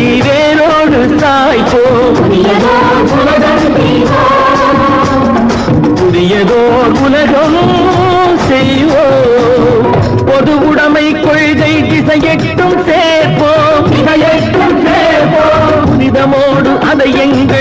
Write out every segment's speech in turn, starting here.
செடி வேரோடு சாய்ப்போ புதியதோ உலகம் செய்வோ. பொது உடைமை கொள்கை திசையெட்டும் சேர்ப்போம் திசையெட்டும் சேர்ப்போம். புனிதமோடு அதை எங்கள்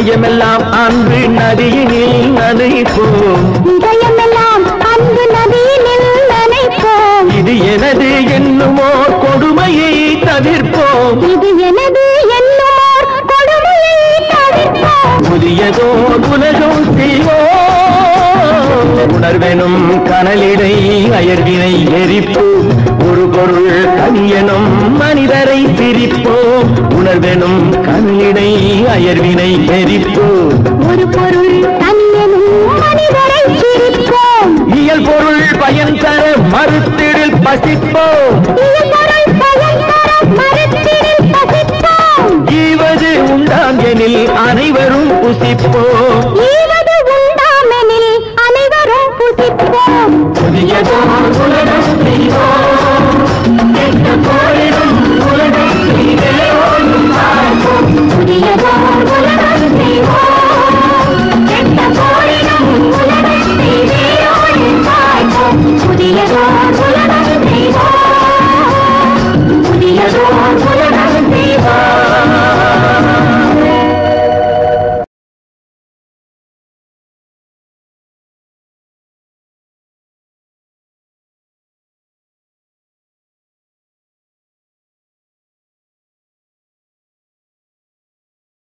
இதயமெல்லாம் அன்பு நதியினில் நனைப்போம். இதயமெல்லாம் அன்பு நதியினில் நனைப்போம். இது எனது என்னுமோ கொடுமையை தவிர்ப்போம். இது எனது என்னுமோ கொடுமையை தவிர்ப்போம். புதியதோ உலகம் செய்வோம் உணர்வெனும் கனலிடை அயர்வினை எரிப்பு ஒரு பொருள் உணர்வெனும் கனலிடை அயர்வினை எரிப்போம் ஒரு பொருள் இயல் பொருள் பயன் தர மறுத்திடில் பசிப்போம். ஈவது உண்டாம் எனில் அனைவரும் புசிப்போம்.